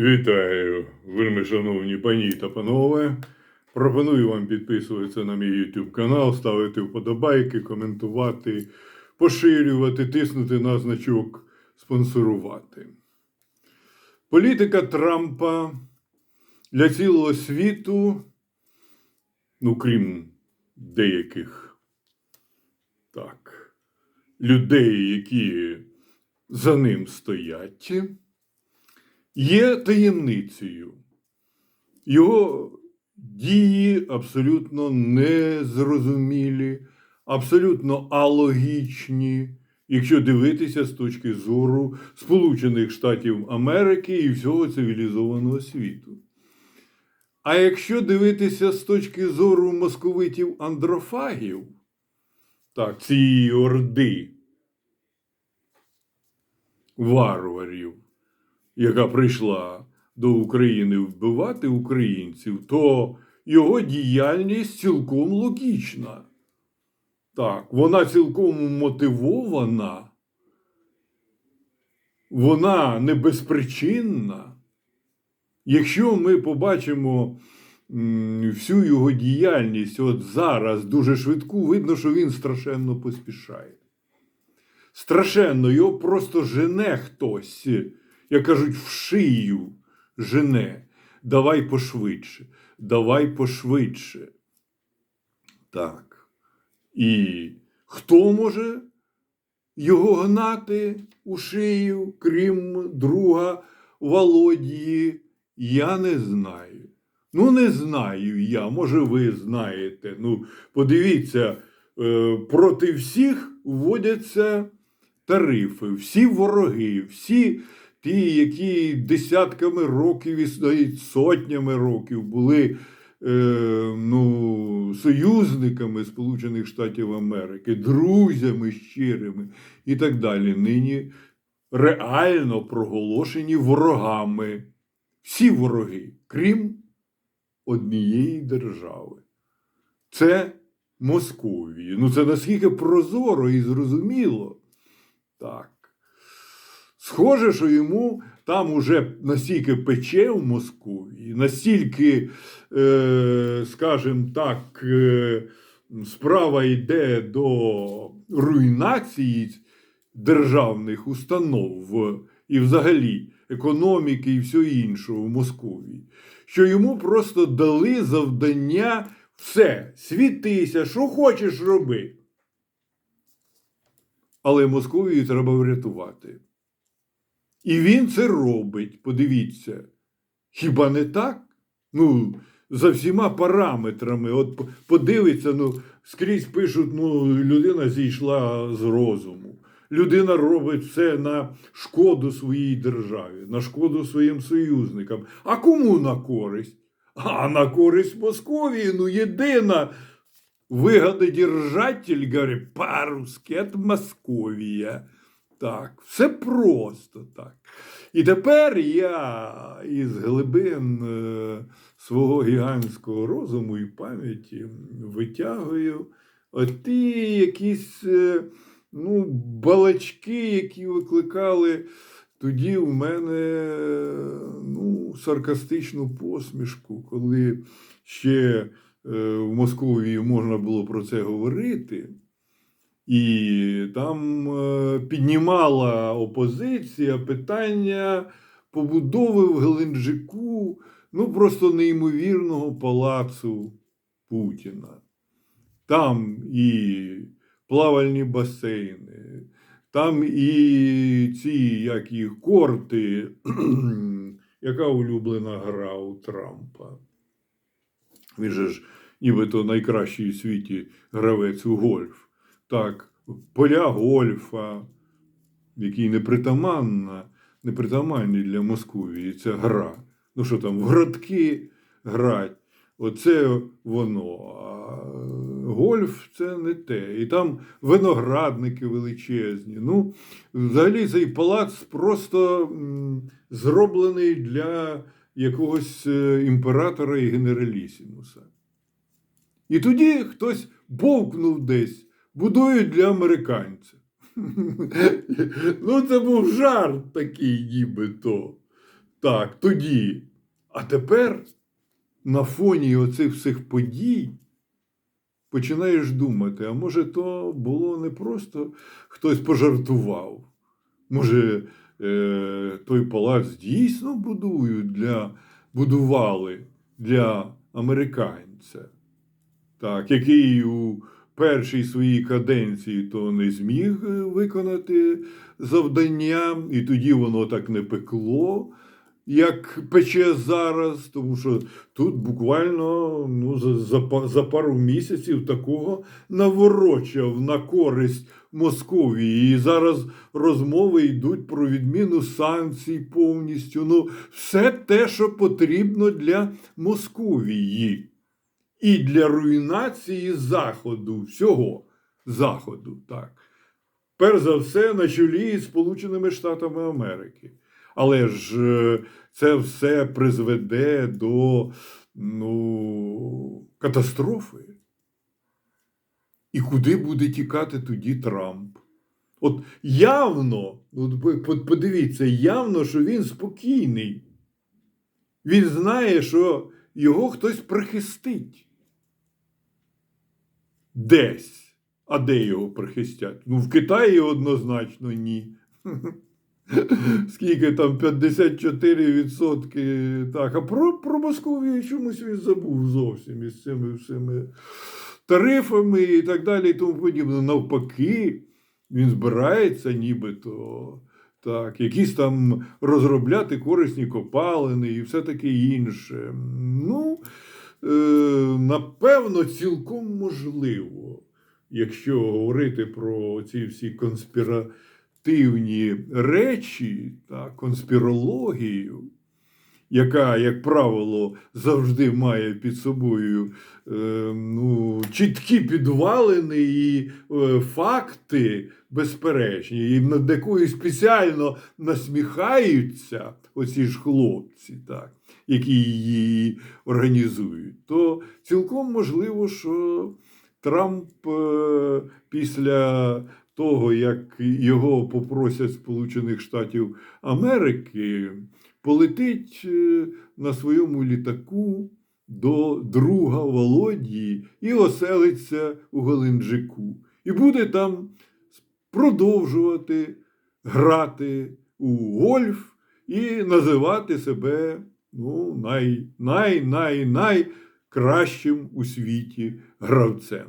Вітаю, вельми шановні пані та панове. Пропоную вам підписуватися на мій YouTube канал, ставити вподобайки, коментувати, поширювати, тиснути на значок спонсорувати. Політика Трампа для цілого світу, ну крім деяких так, людей, які за ним стоять є таємницею. Його дії абсолютно незрозумілі, абсолютно алогічні, якщо дивитися з точки зору Сполучених Штатів Америки і всього цивілізованого світу. А якщо дивитися з точки зору московитів андрофагів, так, цієї орди варварів, яка прийшла до України вбивати українців, то його діяльність цілком логічна. Так, вона цілком мотивована, вона не безпричинна. Якщо ми побачимо всю його діяльність от зараз дуже швидку, видно, що він страшенно поспішає. Страшенно, його просто жене хтось як кажуть, в шию жене. Давай пошвидше, давай пошвидше. Так. І хто може його гнати у шию, крім друга Володії? Я не знаю. Ну, не знаю я, може, ви знаєте. Ну, подивіться, е, проти всіх вводяться тарифи, всі вороги, всі ті, які десятками років і сотнями років були е, ну, союзниками Сполучених Штатів Америки, друзями щирими і так далі, нині реально проголошені ворогами. Всі вороги, крім однієї держави. Це Московії. Ну, це наскільки прозоро і зрозуміло. Так. Схоже, що йому там уже настільки пече в Московії, настільки, е, скажімо так, е, справа йде до руйнації державних установ і взагалі економіки і всього іншого в Московії, що йому просто дали завдання все, світися, що хочеш роби. Але Московію треба врятувати. І він це робить, подивіться. Хіба не так? Ну, за всіма параметрами. От подивиться, ну, скрізь пишуть, ну, людина зійшла з розуму. Людина робить все на шкоду своїй державі, на шкоду своїм союзникам. А кому на користь? А на користь Московії, ну, єдина вигододержатель, говорить, по-русски, Московія. Так, все просто так. І тепер я із глибин е, свого гігантського розуму і пам'яті витягую оті якісь е, ну, балачки, які викликали тоді в мене ну, саркастичну посмішку, коли ще е, в Московії можна було про це говорити. І там е, піднімала опозиція питання побудови в Геленджику ну просто неймовірного палацу Путіна. Там і плавальні басейни, там і ці як їх корти, яка улюблена гра у Трампа. Він же ж нібито найкращий у світі гравець у гольф. Так, поля гольфа, який непритаманна, непритаманні для Московії ця гра. Ну що там, в градки грать, оце воно. А гольф це не те. І там виноградники величезні. Ну, взагалі цей палац просто зроблений для якогось е, імператора і генералісімуса. І тоді хтось бовкнув десь будують для американця. Ну, це був жарт такий, нібито. Так, тоді. А тепер на фоні оцих всіх подій починаєш думати, а може, то було не просто хтось пожартував. Може, е, той палац дійсно будують для, будували для американця, так, який у першій своїй каденції то не зміг е, виконати завдання, і тоді воно так не пекло, як пече зараз, тому що тут буквально ну, за, за, за пару місяців такого наворочав на користь Московії. І зараз розмови йдуть про відміну санкцій повністю. Ну, все те, що потрібно для Московії і для руйнації Заходу, всього Заходу, так. Перш за все, на чолі з Сполученими Штатами Америки. Але ж е, це все призведе до ну, катастрофи. І куди буде тікати тоді Трамп? От явно, от подивіться, явно, що він спокійний. Він знає, що його хтось прихистить. Десь. А де його прихистять? Ну, в Китаї однозначно ні. Скільки там 54%. Так, а про, про Московію чомусь він забув зовсім із цими всіми тарифами і так далі, і тому подібне. Навпаки, він збирається нібито. Так, якісь там розробляти корисні копалини і все таке інше. Ну, напевно, цілком можливо, якщо говорити про ці всі конспіративні речі, та конспірологію, яка, як правило, завжди має під собою е, ну, чіткі підвалини і е, факти безперечні, і над якою спеціально насміхаються оці ж хлопці, так, які її організують, то цілком можливо, що Трамп е, після того, як його попросять Сполучених Штатів Америки, полетить е, на своєму літаку до друга Володії і оселиться у Геленджику. І буде там продовжувати грати у гольф і називати себе ну, най, най, най, най кращим у світі гравцем.